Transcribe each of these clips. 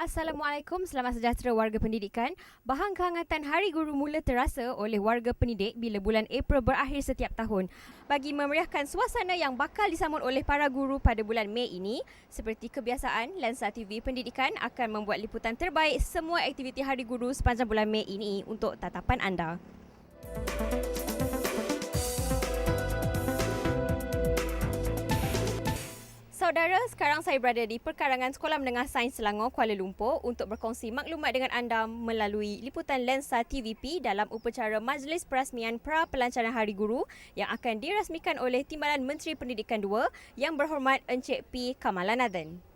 Assalamualaikum, selamat sejahtera warga pendidikan. Bahang kehangatan Hari Guru mula terasa oleh warga pendidik bila bulan April berakhir setiap tahun. Bagi memeriahkan suasana yang bakal disambut oleh para guru pada bulan Mei ini, seperti kebiasaan, Lensa TV Pendidikan akan membuat liputan terbaik semua aktiviti Hari Guru sepanjang bulan Mei ini untuk tatapan anda. Saudara, sekarang saya berada di Perkarangan Sekolah Menengah Sains Selangor, Kuala Lumpur untuk berkongsi maklumat dengan anda melalui liputan Lensa TVP dalam upacara Majlis Perasmian Pra Pelancaran Hari Guru yang akan dirasmikan oleh Timbalan Menteri Pendidikan II yang berhormat Encik P. Kamalanathan.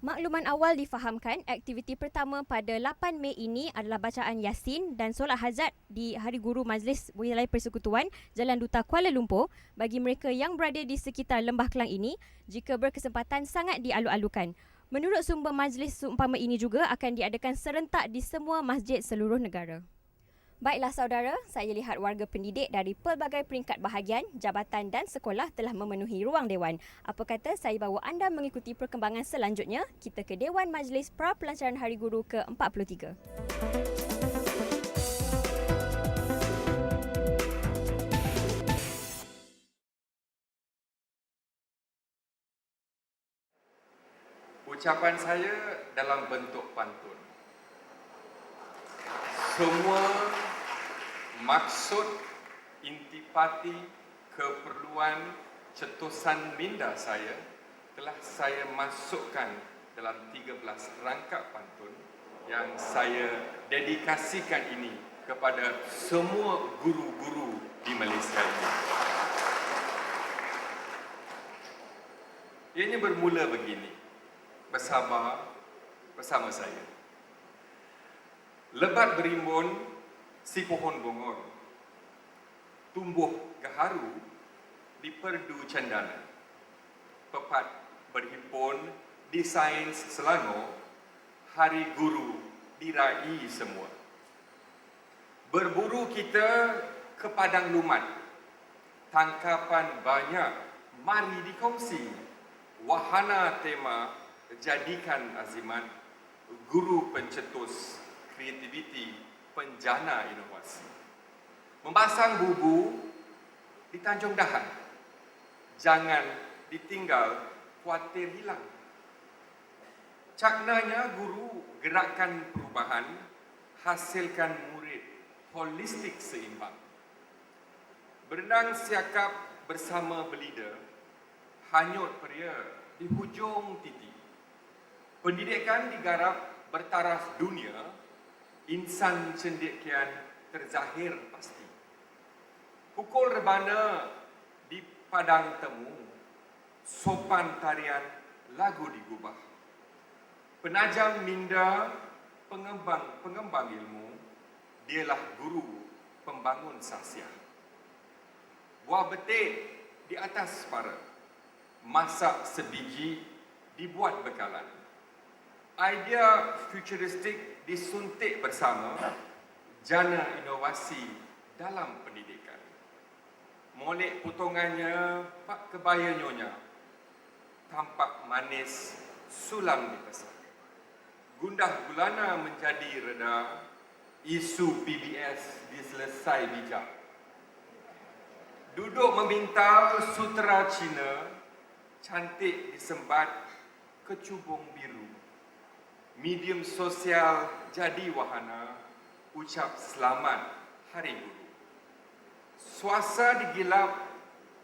Makluman awal difahamkan, aktiviti pertama pada 8 Mei ini adalah bacaan Yasin dan solat hajat di Hari Guru Majlis Wilayah Persekutuan Jalan Duta Kuala Lumpur bagi mereka yang berada di sekitar Lembah Kelang ini jika berkesempatan sangat dialu-alukan. Menurut sumber majlis seumpama ini juga akan diadakan serentak di semua masjid seluruh negara. Baiklah saudara, saya lihat warga pendidik dari pelbagai peringkat bahagian, jabatan dan sekolah telah memenuhi ruang dewan. Apa kata saya bawa anda mengikuti perkembangan selanjutnya? Kita ke Dewan Majlis Pra Pelancaran Hari Guru ke-43. Ucapan saya dalam bentuk pantun. Semua maksud intipati keperluan cetusan minda saya telah saya masukkan dalam 13 rangkap pantun yang saya dedikasikan ini kepada semua guru-guru di Malaysia ini. Ianya bermula begini. Bersabar bersama saya. Lebat berimbun si pohon bongor. Tumbuh gaharu di perdu cendana. Pepat berhimpun di sains Selangor. Hari guru diraih semua. Berburu kita ke padang lumat. Tangkapan banyak, mari dikongsi. Wahana tema jadikan azimat guru pencetus kreativiti penjana inovasi. Membasang bubu di Tanjung Dahan. Jangan ditinggal khawatir hilang. Caknanya guru gerakkan perubahan, hasilkan murid holistik seimbang. Berenang siakap bersama belida, hanyut pria di hujung titik. Pendidikan digarap bertaraf dunia, insan cendekian terzahir pasti. Pukul rebana di padang temu, sopan tarian lagu digubah. Penajam minda pengembang pengembang ilmu, dialah guru pembangun sahsia. Buah betik di atas para, masak sebiji dibuat bekalan idea futuristik disuntik bersama jana inovasi dalam pendidikan. Molek potongannya pak kebaya nyonya tampak manis sulam dipesan. Gundah gulana menjadi reda, isu PBS diselesai bijak. Duduk memintal sutera Cina, cantik disembat kecubung biru medium sosial jadi wahana ucap selamat Hari Guru. Suasa digilap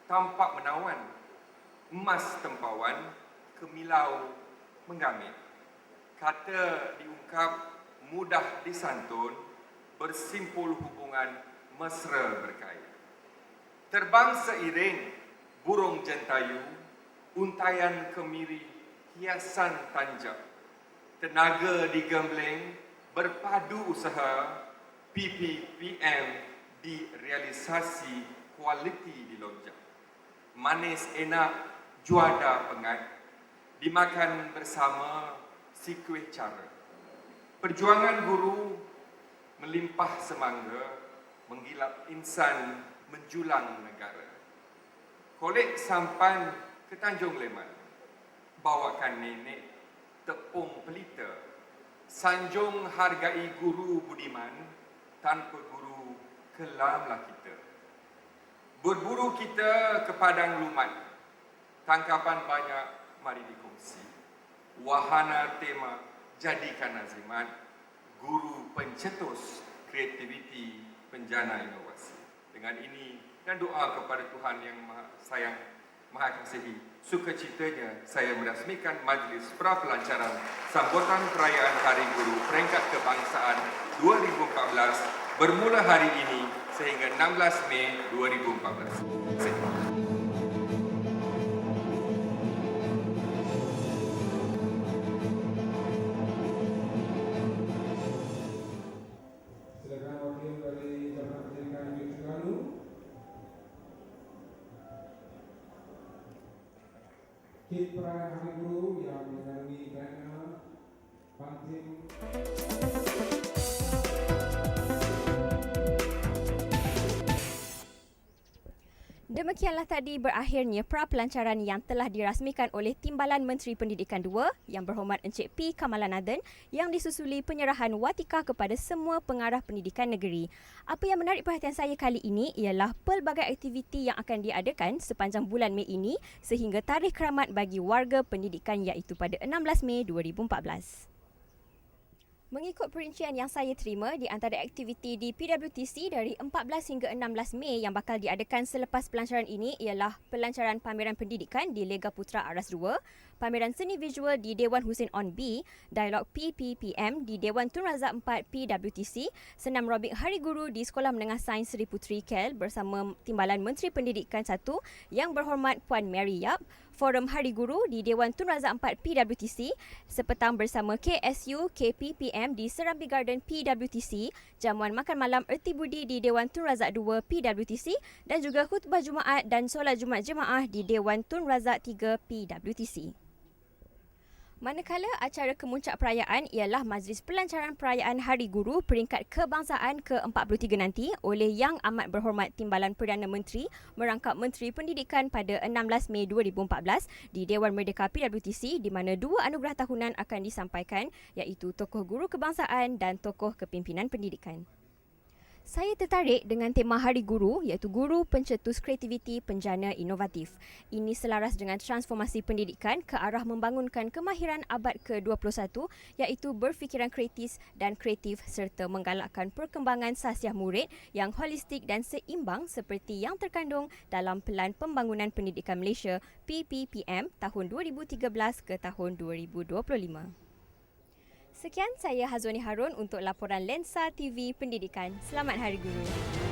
tampak menawan, emas tempawan kemilau menggamit. Kata diungkap mudah disantun, bersimpul hubungan mesra berkait. Terbang seiring burung jentayu, untayan kemiri, hiasan tanjak tenaga digembleng, berpadu usaha, PPPM direalisasi kualiti dilonjak. Manis enak, juada pengat, dimakan bersama si kuih cara. Perjuangan guru melimpah semangga, menggilap insan menjulang negara. Kolek sampan ke Tanjung Leman, bawakan nenek tepung pelita Sanjung hargai guru budiman, tanpa guru kelamlah kita. Berburu kita ke padang lumat, tangkapan banyak mari dikongsi. Wahana tema jadikan azimat, guru pencetus kreativiti penjana inovasi. Dengan ini dan doa kepada Tuhan yang Maha Sayang, Maha Kasihi, sukacitanya saya merasmikan Majlis Prapelancaran Sambutan Perayaan Hari Guru Peringkat Kebangsaan 2014 bermula hari ini sehingga 16 Mei 2014. Saya Silakan Kit perayaan Guru yang mengalami banner, banting, Demikianlah tadi berakhirnya pra pelancaran yang telah dirasmikan oleh Timbalan Menteri Pendidikan 2 yang berhormat Encik P. Kamalanathan yang disusuli penyerahan watika kepada semua pengarah pendidikan negeri. Apa yang menarik perhatian saya kali ini ialah pelbagai aktiviti yang akan diadakan sepanjang bulan Mei ini sehingga tarikh keramat bagi warga pendidikan iaitu pada 16 Mei 2014. Mengikut perincian yang saya terima, di antara aktiviti di PWTC dari 14 hingga 16 Mei yang bakal diadakan selepas pelancaran ini ialah pelancaran pameran pendidikan di Lega Putra Aras 2, pameran seni visual di Dewan Husin On B, dialog PPPM di Dewan Tun Razak 4 PWTC, senam robik Hari Guru di Sekolah Menengah Sains Seri Puteri KL bersama Timbalan Menteri Pendidikan 1 yang berhormat Puan Mary Yap, Forum Hari Guru di Dewan Tun Razak 4 PWTC, sepetang bersama KSU KPPM di Serambi Garden PWTC, jamuan makan malam erti budi di Dewan Tun Razak 2 PWTC dan juga khutbah Jumaat dan solat Jumaat jemaah di Dewan Tun Razak 3 PWTC. Manakala acara kemuncak perayaan ialah Majlis Pelancaran Perayaan Hari Guru peringkat kebangsaan ke-43 nanti oleh Yang Amat Berhormat Timbalan Perdana Menteri merangkap Menteri Pendidikan pada 16 Mei 2014 di Dewan Merdeka PWTC di mana dua anugerah tahunan akan disampaikan iaitu Tokoh Guru Kebangsaan dan Tokoh Kepimpinan Pendidikan. Saya tertarik dengan tema Hari Guru iaitu Guru Pencetus Kreativiti Penjana Inovatif. Ini selaras dengan transformasi pendidikan ke arah membangunkan kemahiran abad ke-21 iaitu berfikiran kritis dan kreatif serta menggalakkan perkembangan sasiah murid yang holistik dan seimbang seperti yang terkandung dalam Pelan Pembangunan Pendidikan Malaysia PPPM tahun 2013 ke tahun 2025. Sekian saya Hazwani Harun untuk laporan Lensa TV Pendidikan. Selamat Hari Guru.